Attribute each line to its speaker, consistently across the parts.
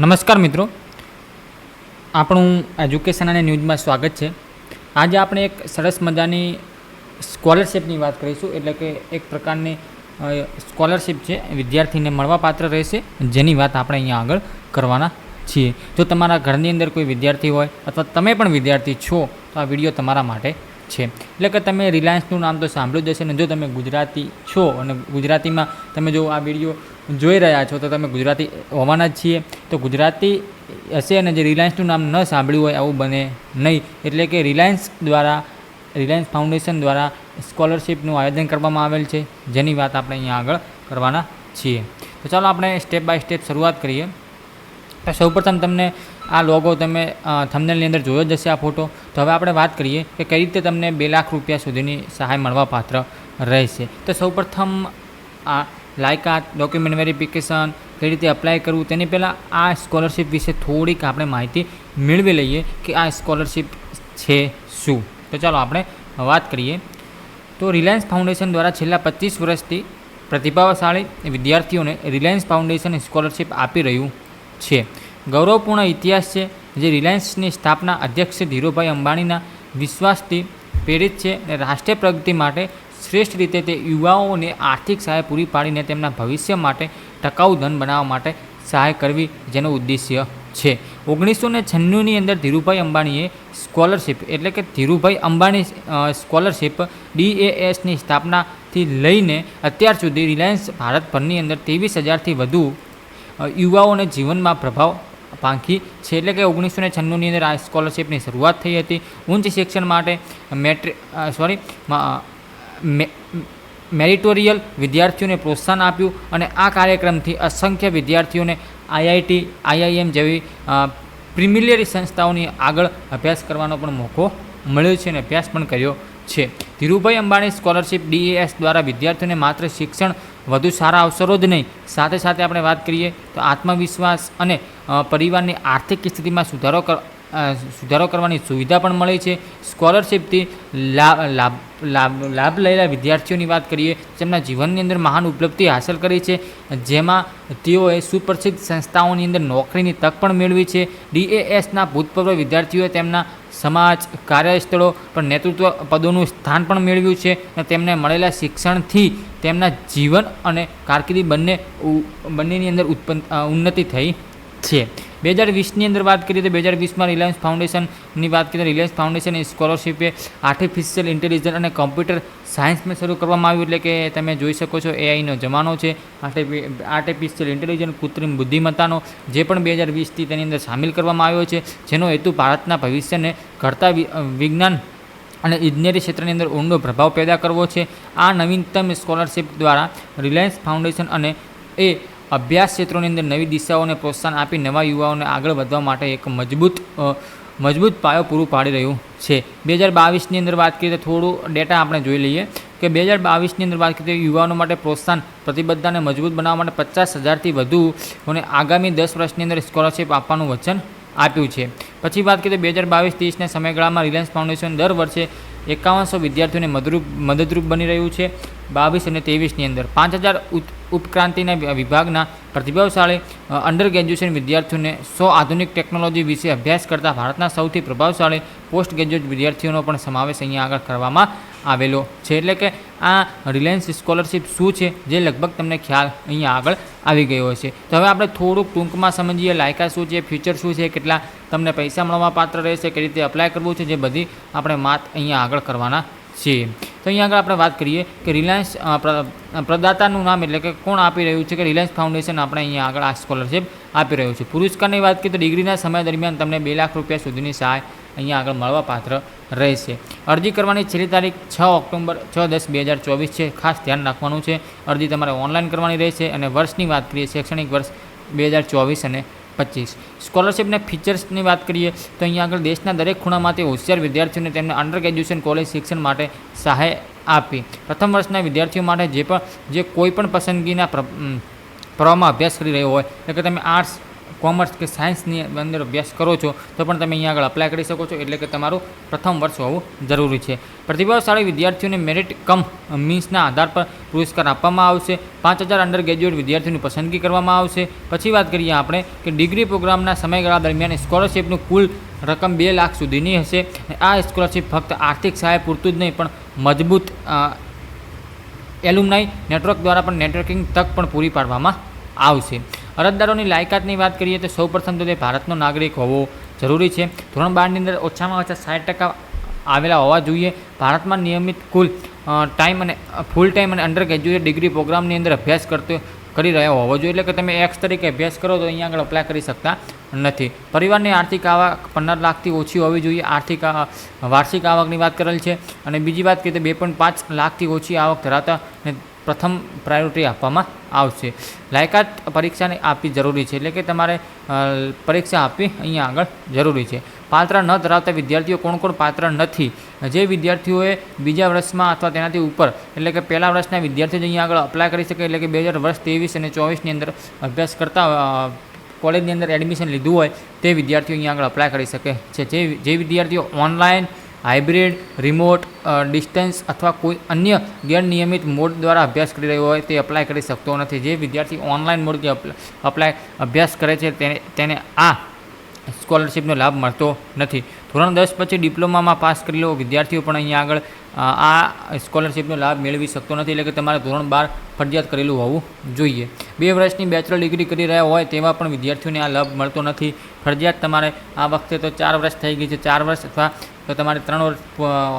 Speaker 1: નમસ્કાર મિત્રો. આપણું એજ્યુકેશન અને ન્યૂઝમાં સ્વાગત છે. આજે આપણે એક સરસ મજાની સ્કોલરશિપની વાત કરીશું, એટલે કે એક પ્રકારની સ્કોલરશિપ છે, વિદ્યાર્થીને મળવાપાત્ર રહેશે, જેની વાત આપણે અહીંયા આગળ કરવાના છીએ. જો તમારા ઘરની અંદર કોઈ વિદ્યાર્થી હોય, અથવા તમે પણ વિદ્યાર્થી છો, તો આ વીડિયો તમારા માટે છે. એટલે કે તમે રિલાયન્સનું નામ તો સાંભળ્યું જ હશે ને, જો તમે ગુજરાતી છો અને ગુજરાતીમાં તમે જો આ વીડિયો જોઈ રહ્યા છો તો તમે ગુજરાતી હોવાના જ છીએ. તો ગુજરાતી હશે અને જે રિલાયન્સનું નામ ન સાંભળ્યું હોય આવું બને નહીં. એટલે કે રિલાયન્સ દ્વારા રિલાયન્સ ફાઉન્ડેશન દ્વારા સ્કોલરશિપનું આયોજન કરવામાં આવેલ છે. જેની વાત આપણે અહીંયા આગળ કરવાના છીએ. તો ચાલો આપણે સ્ટેપ બાય સ્ટેપ શરૂઆત કરીએ. તો સૌપ્રથમ તમને આ લોગો તમે થંબનેલની અંદર જોયો જ હશે આ ફોટો તો હવે આપણે વાત કરીએ કે કઈ રીતે તમને બે લાખ રૂપિયા સુધીની સહાય મળવા પાત્ર રહેશે. તો સૌપ્રથમ આ લાયકાત ડોક્યુમેન્ટ વેરિફિકેશન કઈ રીતે અપ્લાય કરવું, તેની પહેલાં આ સ્કોલરશિપ વિશે થોડીક આપણે માહિતી મેળવી લઈએ કે આ સ્કોલરશિપ છે શું. તો ચાલો આપણે વાત કરીએ. તો રિલાયન્સ ફાઉન્ડેશન દ્વારા છેલ્લા પચીસ વર્ષથી પ્રતિભાવશાળી વિદ્યાર્થીઓને રિલાયન્સ ફાઉન્ડેશન સ્કોલરશિપ આપી રહ્યું છે. ગૌરવપૂર્ણ ઇતિહાસ છે જે રિલાયન્સની સ્થાપના અધ્યક્ષ ધીરુભાઈ અંબાણીના વિશ્વાસથી પ્રેરિત છે અને રાષ્ટ્રીય પ્રગતિ માટે શ્રેષ્ઠ રીતે તે યુવાઓને આર્થિક સહાય પૂરી પાડીને તેમના ભવિષ્ય માટે ટકાઉ ધન બનાવવા માટે સહાય કરવી જેનો ઉદ્દેશ્ય છે. ઓગણીસો ને છન્નુંની અંદર ધીરુભાઈ અંબાણીએ સ્કોલરશિપ એટલે કે ધીરુભાઈ અંબાણી સ્કોલરશિપ ડીએએસની સ્થાપનાથી લઈને અત્યાર સુધી રિલાયન્સ ભારતભરની અંદર ત્રેવીસ હજારથી વધુ યુવાઓને જીવનમાં પ્રભાવ પાંખી છે. એટલે કે ઓગણીસો ને છન્નુંની અંદર આ સ્કોલરશિપની શરૂઆત થઈ હતી. ઉચ્ચ શિક્ષણ માટે મેટ્રિક સોરી મેરિટોરિયલ વિદ્યાર્થીઓને પ્રોત્સાહન આપ્યું અને આ કાર્યક્રમથી અસંખ્ય વિદ્યાર્થીઓને આઈઆઈટી, આઈઆઈએમ જેવી પ્રિમિલિયરી સંસ્થાઓની આગળ અભ્યાસ કરવાનો પણ મોકો મળ્યો છે અને અભ્યાસ પણ કર્યો છે. ધીરુભાઈ અંબાણી સ્કોલરશિપ ડીએએસ દ્વારા વિદ્યાર્થીઓને માત્ર શિક્ષણ વધુ સારા અવસરો જ નહીં, સાથે સાથે આપણે વાત કરીએ તો આત્મવિશ્વાસ અને પરિવારની આર્થિક સ્થિતિમાં સુધારો સુધારો કરવાની સુવિધા પણ મળે છે. સ્કોલરશિપથી લાભ લાભ લેલા વિદ્યાર્થીઓની વાત કરીએ, જેમના જીવનની અંદર મહાન ઉપલબ્ધિ હાંસલ કરી છે, જેમાં તેઓએ સુપ્રસિદ્ધ સંસ્થાઓની અંદર નોકરીની તક પણ મેળવી છે. ડીએએસના ભૂતપૂર્વ વિદ્યાર્થીઓએ તેમના સમાજ, કાર્યસ્થળો પર નેતૃત્વ પદોનું સ્થાન પણ મેળવ્યું છે અને તેમને મળેલા શિક્ષણથી તેમના જીવન અને કારકિર્દી બંને બંનેની અંદર ઉત્પન્ન ઉન્નતિ થઈ. છે. બે હજાર વીસની અંદર વાત કરીએ તો બે હજાર વીસમાં રિલાયન્સ ફાઉન્ડેશનની વાત કરીએ તો રિલાયન્સ ફાઉન્ડેશન એ સ્કોલરશિપે આર્ટિફિશિયલ ઇન્ટેલિજન્સ અને કોમ્પ્યુટર સાયન્સમાં શરૂ કરવામાં આવ્યું એટલે કે તમે જોઈ શકો છો એઆઈનો જમાનો છે. આર્ટિફિશિયલ ઇન્ટેલિજન્સ કૃત્રિમ બુદ્ધિમત્તાનો જે પણ બે હજાર વીસથી તેની અંદર સામેલ કરવામાં આવ્યો છે, જેનો હેતુ ભારતના ભવિષ્યને ઘડતા વિજ્ઞાન અને ઇજનેરી ક્ષેત્રની અંદર ઊંડો પ્રભાવ પેદા કરવો છે. આ નવીનતમ સ્કોલરશિપ દ્વારા રિલાયન્સ ફાઉન્ડેશન અને એ અભ્યાસ ક્ષેત્રોની અંદર નવી દિશાઓને પ્રોત્સાહન આપી નવા યુવાઓને આગળ વધવા માટે એક મજબૂત મજબૂત પાયો પૂરું પાડી રહ્યું છે. બે હજાર બાવીસની અંદર વાત કરીએ તો થોડું ડેટા આપણે જોઈ લઈએ કે બે હજાર બાવીસની અંદર વાત કરીએ યુવાનો માટે પ્રોત્સાહન પ્રતિબદ્ધતાને મજબૂત બનાવવા માટે પચાસ હજારથી વધુ અને આગામી દસ વર્ષની અંદર સ્કોલરશિપ આપવાનું વચન આપ્યું છે. પછી વાત કરીએ તો બે હજાર બાવીસ ત્રીસના સમયગાળામાં રિલાયન્સ ફાઉન્ડેશન દર વર્ષે એકાવનસો વિદ્યાર્થીઓને મદરૂપ, મદદરૂપ બની રહ્યું છે. બાવીસ અને ત્રેવીસની અંદર. પાંચ હજાર ઉપક્રાંતિના વિભાગના પ્રતિભાવશાળી અંડર ગ્રેજ્યુએશન વિદ્યાર્થીઓને સો આધુનિક ટેકનોલોજી વિશે અભ્યાસ કરતા ભારતના સૌથી પ્રભાવશાળી પોસ્ટ ગ્રેજ્યુએટ વિદ્યાર્થીઓનો પણ સમાવેશ અહીંયા આગળ કરવામાં આવેલો છે. એટલે કે આ રિલાયન્સ સ્કોલરશિપ શું છે જે લગભગ તમને ખ્યાલ અહીંયા આગળ આવી ગયો હશે. તો હવે આપણે થોડુંક ટૂંકમાં સમજીએ લાયકા શું છે, ફ્યુચર શું છે, કેટલા તમને પૈસા મળવા પાત્ર રહેશે, કઈ રીતે અપ્લાય કરવું છે, જે બધી આપણે માત અહીંયા આગળ કરવાના છીએ. તો અહીંયા આગળ આપણે વાત કરીએ કે રિલાયન્સ પ્રદાતાનું નામ એટલે કે કોણ આપી રહ્યું છે કે રિલાયન્સ ફાઉન્ડેશન આપણે અહીંયા આગળ આ સ્કોલરશિપ આપી રહ્યું છે. પુરસ્કારની વાત કરીએ તો ડિગ્રીના સમય દરમિયાન તમને બે લાખ રૂપિયા સુધીની સહાય અહીંયા આગળ મળવાપાત્ર રહેશે. અરજી કરવાની છેલ્લી તારીખ છ ઓક્ટોબર છ દસ બે હજાર ચોવીસ છે. ખાસ ધ્યાન રાખવાનું છે. અરજી તમારે ઓનલાઈન કરવાની રહેશે અને વર્ષની વાત કરીએ શૈક્ષણિક વર્ષ બે હજાર ચોવીસ અને પચીસ. સ્કોલરશિપના ફીચર્સની વાત કરીએ, તો અહીંયા આગળ દેશના દરેક ખૂણામાંથી હોશિયાર વિદ્યાર્થીઓને તેમને અંડર ગ્રેજ્યુએશન કોલેજ શિક્ષણ માટે સહાય આપી. પ્રથમ વર્ષના વિદ્યાર્થીઓ માટે જે પણ, જે કોઈ પણ પસંદગીના પ્રવાહમાં અભ્યાસ કરી રહ્યો હોય, એટલે કે તમે આર્ટ્સ કોમર્સ કે સાયન્સની અંદર અભ્યાસ કરો છો તો પણ તમે અહીંયા આગળ અપ્લાય કરી શકો છો. એટલે કે તમારું પ્રથમ વર્ષ હોવું જરૂરી છે. પ્રતિભાવશાળી વિદ્યાર્થીઓને મેરિટ કમ મીન્સના આધાર પર પુરસ્કાર આપવામાં આવશે. પાંચ હજાર અંડર ગ્રેજ્યુએટ વિદ્યાર્થીઓની પસંદગી કરવામાં આવશે. પછી વાત કરીએ આપણે કે ડિગ્રી પ્રોગ્રામના સમયગાળા દરમિયાન સ્કોલરશિપનું કુલ રકમ બે લાખ સુધીની હશે. આ સ્કોલરશિપ ફક્ત આર્થિક સહાય પૂરતું જ નહીં પણ મજબૂત અ, એલુમનાઈ નેટવર્ક દ્વારા પણ નેટવર્કિંગ તક પણ પૂરી પાડવામાં આવશે. અરજદારોની લાયકાતની વાત કરીએ તો સૌપ્રથમ તો તે ભારતનો નાગરિક હોવો જરૂરી છે. ધોરણ બારની અંદર ઓછામાં ઓછા સાઠ ટકા આવેલા હોવા જોઈએ. ભારતમાં નિયમિત કુલ ટાઈમ અને ફૂલ ટાઈમ અને અંડર ગ્રેજ્યુએટ ડિગ્રી પ્રોગ્રામની અંદર અભ્યાસ કરતો, કરી રહ્યા હોવો જોઈએ. એટલે કે તમે એક્સ તરીકે અભ્યાસ કરો તો અહીંયા આગળ અપ્લાય કરી શકતા નથી. પરિવારની આર્થિક આવક પંદર લાખથી ઓછી હોવી જોઈએ. આર્થિક વાર્ષિક આવકની વાત કરેલ છે. અને બીજી વાત કરીએ તો બે પોઈન્ટ પાંચ લાખથી ઓછી આવક ધરાવતા પ્રથમ પ્રાયોરિટી આપવામાં આવશે. લાયકાત પરીક્ષાને આપવી જરૂરી છે, એટલે કે તમારે પરીક્ષા આપવી અહીંયા આગળ જરૂરી છે. પાત્ર ન ધરાવતા વિદ્યાર્થીઓ કોણ કોણ પાત્ર નથી. જે વિદ્યાર્થીઓએ બીજા વર્ષમાં અથવા તેનાથી ઉપર, એટલે કે પહેલા વર્ષના વિદ્યાર્થીઓ અહીંયા આગળ અપ્લાય કરી શકે, એટલે કે બે હજાર વર્ષ, ત્રેવીસ અને ચોવીસની અંદર અભ્યાસ કરતા કોલેજની અંદર એડમિશન લીધું હોય, તે વિદ્યાર્થીઓ અહીંયા આગળ અપ્લાય કરી શકે છે. જે જે વિદ્યાર્થીઓ ઓનલાઈન હાઇબ્રિડ, રિમોટ ડિસ્ટન્સ અથવા કોઈ અન્ય ગેરનિયમિત મોડ દ્વારા અભ્યાસ કરી રહ્યો હોય તે અપ્લાય કરી શકતો નથી. જે વિદ્યાર્થી ઓનલાઈન મોડથી અપ્લાય, અભ્યાસ કરે છે તેને તેને આ સ્કોલરશિપનો લાભ મળતો નથી. ધોરણ દસ પછી ડિપ્લોમામાં પાસ કરેલો વિદ્યાર્થીઓ પણ અહીંયા આગળ આ સ્કોલરશિપનો લાભ મેળવી શકતો નથી. એટલે કે તમારે ધોરણ બાર ફરજિયાત કરેલું હોવું જોઈએ. બે વર્ષની બેચલર ડિગ્રી કરી રહ્યા હોય તેવા પણ વિદ્યાર્થીઓને આ લાભ મળતો નથી. ફરજિયાત તમારે આ વખતે તો ચાર વર્ષ થઈ ગઈ છે. ચાર વર્ષ અથવા તો તમારે ત્રણ વર્ષ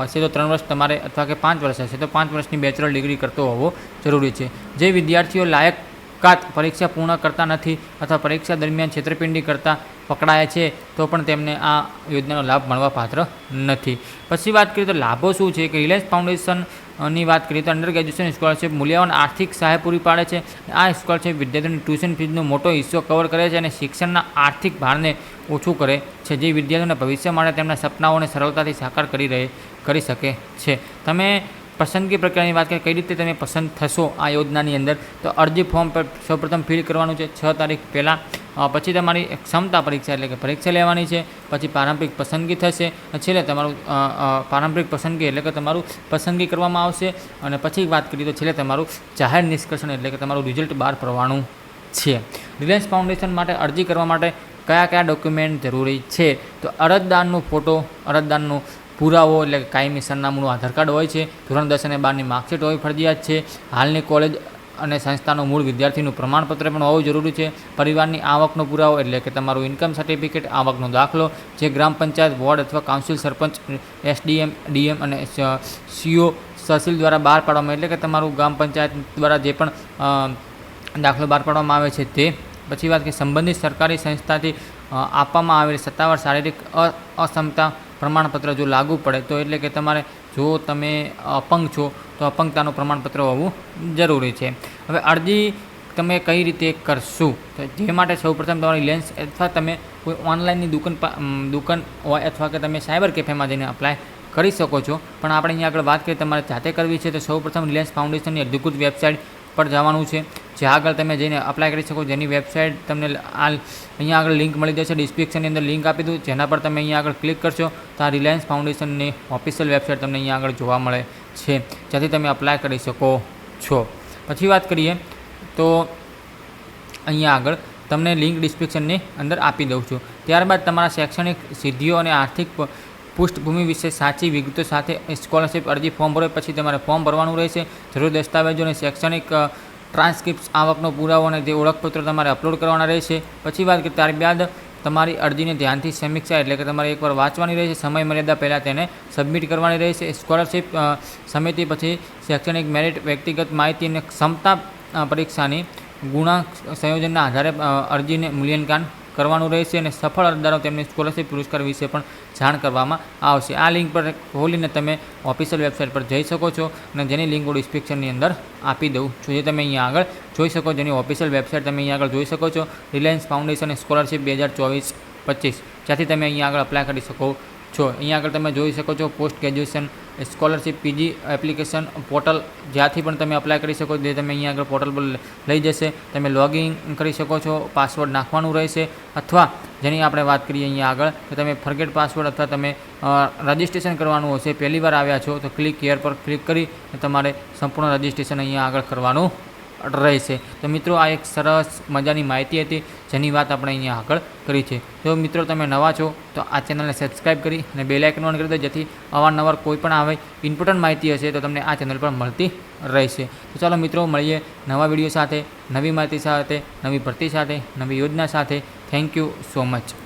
Speaker 1: હશે તો ત્રણ વર્ષ તમારે અથવા કે પાંચ વર્ષ હશે તો પાંચ વર્ષની બેચલર ડિગ્રી કરતો હોવો જરૂરી છે. જે વિદ્યાર્થીઓ લાયક કાત પરીક્ષા પૂર્ણ કરતા નથી અથવા પરીક્ષા દરમિયાન છેતરપિંડી કરતા પકડાયા છે, તો પણ તેમને આ યોજનાનો લાભ મળવા પાત્ર નથી. પછી વાત કરીએ તો લાભો શું છે? કે રિલાયન્સ ફાઉન્ડેશન ની વાત કરીએ તો અંડર ગ્રેજ્યુએશન સ્કોલરશિપ મૂલ્યવાન આર્થિક સહાય પૂરી પાડે છે. આ સ્કોલરશિપ વિદ્યાર્થીઓની ટ્યુશન ફીઝનો મોટો હિસ્સો કવર કરે છે અને શિક્ષણના આર્થિક ભારને ઓછું કરે છે. જે વિદ્યાર્થીઓના ભવિષ્ય માટે તેમના સપનાઓને સરળતાથી સાકાર કરી રહે, કરી શકે છે. તમે પસંદગી પ્રક્રિયાની વાત કરીએ, કઈ રીતે તમે પસંદ થશો આ યોજનાની અંદર? તો અરજી ફોર્મ પર સૌપ્રથમ ફિલ કરવાનું છે છ તારીખ પહેલાં. પછી તમારી ક્ષમતા પરીક્ષા એટલે કે પરીક્ષા લેવાની છે, પછી પારંપરિક પસંદગી થશે છેલ્લે તમારું પારંપરિક પસંદગી એટલે કે તમારું પસંદગી કરવામાં આવશે, અને પછી વાત કરીએ તો છેલ્લે તમારું જાહેર નિષ્કર્ષણ એટલે કે તમારું રિઝલ્ટ બહાર પડવાનું છે. રિલાયન્સ ફાઉન્ડેશન માટે અરજી કરવા માટે કયા કયા ડોક્યુમેન્ટ જરૂરી છે? તો અરજદારનું ફોટો અરજદારનો પુરાવો એટલે કે કાયમી સરનામું આધાર કાર્ડ હોય છે. ધોરણ દસ અને બારની માર્કશીટ હોય ફરજિયાત છે. હાલની કોલેજ અને સંસ્થાનું મૂળ વિદ્યાર્થીનું પ્રમાણપત્ર પણ હોવું જરૂરી છે. પરિવારની આવકનો પુરાવો એટલે કે તમારું ઇન્કમ સર્ટિફિકેટ આવકનો દાખલો, જે ગ્રામ પંચાયત, વોર્ડ અથવા કાઉન્સિલ સરપંચ, એસડીએમ, ડીએમ અને સીઓ, તહસીલ દ્વારા બહાર પાડવામાં એટલે કે તમારું ગ્રામ પંચાયત દ્વારા જે પણ દાખલો બહાર પાડવામાં આવે છે તે. પછી વાત કે સંબંધિત સરકારી સંસ્થાથી આપવામાં આવેલી સત્તાવાર શારીરિક અ- અક્ષમતા પ્રમાણપત્ર જો લાગુ પડે, તો એટલે કે તમારે જો તમે અપંગ છો, તો અપંગતાનું પ્રમાણપત્ર હોવું જરૂરી છે. હવે અરજી તમે કઈ રીતે કરશો? તો જે માટે સૌપ્રથમ તમારી લેન્સ અથવા તમે કોઈ ઓનલાઈનની દુકાન દુકાન હોય અથવા કે તમે સાયબર કેફેમાં જઈને અપ્લાય કરી શકો છો. પણ આપણે અહીંયા આગળ વાત કરીએ, તમારે જાતે કરવી છે, તો સૌપ્રથમ રિલાયન્સ ફાઉન્ડેશનની અધિકૃત વેબસાઇટ પર જવાનું છે. જે આગળ તમે જઈને અપ્લાય કરી શકો, જેની વેબસાઇટ તમને આ અહીંયા આગળ લિંક મળી જશે. ડિસ્ક્રિપ્શનની અંદર લિંક આપી દઉં. જેના પર તમે અહીંયા આગળ ક્લિક કરશો, તો આ રિલાયન્સ ફાઉન્ડેશનની ઓફિશિયલ વેબસાઇટ તમને અહીંયા આગળ જોવા મળે છે. જ્યાંથી તમે અપ્લાય કરી શકો છો. પછી વાત કરીએ, તો અહીંયા આગળ તમને લિંક ડિસ્ક્રિપ્શનની અંદર આપી દઉં છું. ત્યારબાદ તમારા શૈક્ષણિક સિદ્ધિઓ અને આર્થિક પૃષ્ઠભૂમિ વિશે સાચી વિગતો સાથે સ્કોલરશિપ અરજી ફોર્મ ભરો, પછી તમારે ફોર્મ ભરવાનું રહેશે. જરૂરી દસ્તાવેજો અને શૈક્ષણિક ટ્રાન્સક્રિપ્ટ આવકનો પુરાવો અને તે ઓળખપત્ર તમારે અપલોડ કરવાના રહેશે. પછી વાત કે ત્યારબાદ તમારી અરજીને ધ્યાનથી સમીક્ષા, એટલે કે તમારે એકવાર વાંચવાની રહેશે, સમય મર્યાદા પહેલાં તેને સબમિટ કરવાની રહેશે. સ્કોલરશિપ સમિતિ પછી શૈક્ષણિક મેરિટ વ્યક્તિગત માહિતી અને ક્ષમતા પરીક્ષાની ગુણાંક સંયોજનના આધારે અરજીને મૂલ્યાંકન કરવાનું રહેશે અને સફળ અરજદારો તેમને સ્કોલરશિપ પુરસ્કાર વિશે પણ જાણ કરવામાં આવશે. આ લિંક પર ખોલીને તમે ઓફિશિયલ વેબસાઇટ પર જઈ શકો છો અને જેની લિંક હું ડિસ્ક્રિપ્શનની અંદર આપી દઉં છું. જે તમે અહીંયા આગળ જોઈ શકો, જેની ઓફિશિયલ વેબસાઇટ તમે અહીંયા આગળ જોઈ શકો છો, રિલાયન્સ ફાઉન્ડેશન સ્કોલરશિપ બે હજાર ચોવીસ પચીસ. જ્યાંથી તમે અહીંયા આગળ અપ્લાય કરી શકો છો. અહીંયા આગળ તમે જોઈ શકો છો, post graduation scholarship, PG application portal, જ્યાંથી પણ તમે અપ્લાય કરી શકો જે તમે અહીંયા આગળ પોર્ટલ પર લઈ જશે, તમે લોગિન કરી શકો છો, પાસવર્ડ નાખવાનું રહેશે. અથવા જેની આપણે વાત કરીએ અહીંયા આગળ, તો તમે ફરગેટ પાસવર્ડ અથવા તમે રજિસ્ટ્રેશન કરવાનું હશે. પહેલી વાર આવ્યા છો, તો ક્લિક હિયર પર ક્લિક કરી તમારે સંપૂર્ણ રજિસ્ટ્રેશન અહીંયા આગળ કરવાનું રહેશે તો મિત્રો આ એક સરસ મજાની માહિતી હતી, જેની વાત આપણે અહીંયા આગળ કરી છે. જો મિત્રો તમે નવા છો, તો આ ચેનલને સબસ્ક્રાઈબ કરી અને બે લાઇકન ઓન કરી દો, જેથી અવારનવાર કોઈ પણ આવે ઇમ્પોર્ટન્ટ માહિતી હશે, તો તમને આ ચેનલ પર મળતી રહેશે. તો ચાલો મિત્રો, મળીએ નવા વીડિયો સાથે, નવી માહિતી સાથે, નવી ભરતી સાથે, નવી યોજના સાથે. Thank you so much